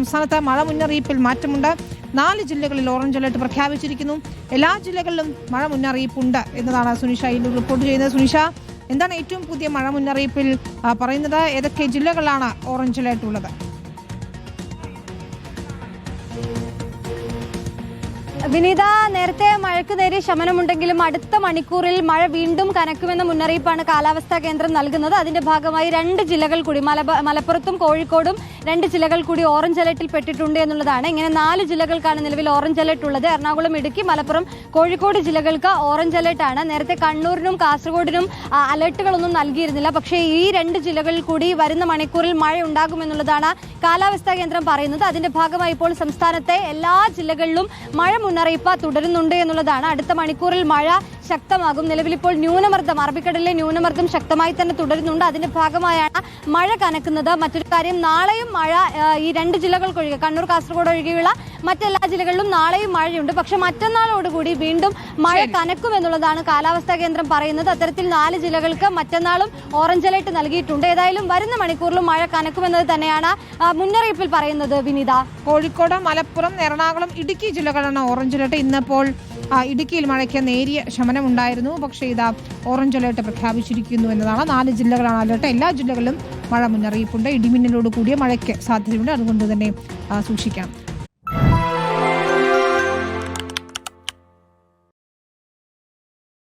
സംസ്ഥാനത്ത് മഴ മുന്നറിയിപ്പിൽ മാറ്റമുണ്ട്. നാല് ജില്ലകളിൽ ഓറഞ്ച് അലർട്ട് പ്രഖ്യാപിച്ചിരിക്കുന്നു. എല്ലാ ജില്ലകളിലും മഴ മുന്നറിയിപ്പുണ്ട് എന്നതാണ് സുനിഷ ഇന്ന് റിപ്പോർട്ട് ചെയ്യുന്നത്. സുനിഷ എന്താണ് ഏറ്റവും പുതിയ മഴ മുന്നറിയിപ്പിൽ പറയുന്നത്? ഏതൊക്കെ ജില്ലകളിലാണ് ഓറഞ്ച് അലർട്ട് ഉള്ളത്? വിനീത നേരത്തെ മഴയ്ക്ക് നേരെ ശമനമുണ്ടെങ്കിലും അടുത്ത മണിക്കൂറിൽ മഴ വീണ്ടും കനക്കുമെന്ന മുന്നറിയിപ്പാണ് കാലാവസ്ഥാ കേന്ദ്രം നൽകുന്നത്. അതിന്റെ ഭാഗമായി രണ്ട് ജില്ലകൾ കൂടി മലപ്പുറത്തും കോഴിക്കോടും രണ്ട് ജില്ലകൾ കൂടി ഓറഞ്ച് അലർട്ടിൽ പെട്ടിട്ടുണ്ട് എന്നുള്ളതാണ്. ഇങ്ങനെ നാല് ജില്ലകൾക്കാണ് നിലവിൽ ഓറഞ്ച് അലർട്ട് ഉള്ളത്. എറണാകുളം ഇടുക്കി മലപ്പുറം കോഴിക്കോട് ജില്ലകൾക്ക് ഓറഞ്ച് അലർട്ടാണ് നേരത്തെ കണ്ണൂരിനും കാസർഗോഡിനും അലർട്ടുകളൊന്നും നൽകിയിരുന്നില്ല. പക്ഷേ ഈ രണ്ട് ജില്ലകളിൽ കൂടി വരുന്ന മണിക്കൂറിൽ മഴ ഉണ്ടാകുമെന്നുള്ളതാണ് കാലാവസ്ഥാ കേന്ദ്രം പറയുന്നത്. അതിന്റെ ഭാഗമായി ഇപ്പോൾ സംസ്ഥാനത്തെ എല്ലാ ജില്ലകളിലും മഴ മുന്നറിയിപ്പ് തുടരുന്നുണ്ട് എന്നുള്ളതാണ്. അടുത്ത മണിക്കൂറിൽ മഴ ശക്തമാകും. നിലവിൽ ഇപ്പോൾ ന്യൂനമർദ്ദം അറബിക്കടലിലെ ന്യൂനമർദ്ദം ശക്തമായി തന്നെ തുടരുന്നുണ്ട്. അതിന്റെ ഭാഗമായാണ് മഴ കനക്കുന്നത്. മറ്റൊരു കാര്യം നാളെയും മഴ ഈ രണ്ട് ജില്ലകൾക്കൊഴികെ കണ്ണൂർ കാസർഗോഡ് ഒഴികെയുള്ള മറ്റെല്ലാ ജില്ലകളിലും നാളെയും മഴയുണ്ട്. പക്ഷെ മറ്റന്നാളോടുകൂടി വീണ്ടും മഴ കനക്കും എന്നുള്ളതാണ് കാലാവസ്ഥാ കേന്ദ്രം പറയുന്നത്. അത്തരത്തിൽ നാല് ജില്ലകൾക്ക് മറ്റന്നാളും ഓറഞ്ച് അലേർട്ട് നൽകിയിട്ടുണ്ട്. ഏതായാലും വരുന്ന മണിക്കൂറിലും മഴ കനക്കുമെന്നത് തന്നെയാണ് മുന്നറിയിപ്പിൽ പറയുന്നത് വിനിത. കോഴിക്കോട് മലപ്പുറം എറണാകുളം ഇടുക്കി ജില്ലകളാണ് ഓറഞ്ച് അലേർട്ട്. ഇന്നിപ്പോൾ ഇടുക്കിയിൽ മഴയ്ക്ക് നേരിയ ശമനമുണ്ടായിരുന്നു. പക്ഷേ ഇതാ ഓറഞ്ച് അലേർട്ട് പ്രഖ്യാപിച്ചിരിക്കുന്നു എന്നതാണ്. നാല് ജില്ലകളാണ് അലേർട്ട് എല്ലാ ജില്ലകളിലും മഴ മുന്നറിയിപ്പുണ്ട്. ഇടിമിന്നലോട് കൂടിയ മഴയ്ക്ക് സാധ്യതയുണ്ട്. അതുകൊണ്ട് തന്നെ സൂക്ഷിക്കാം.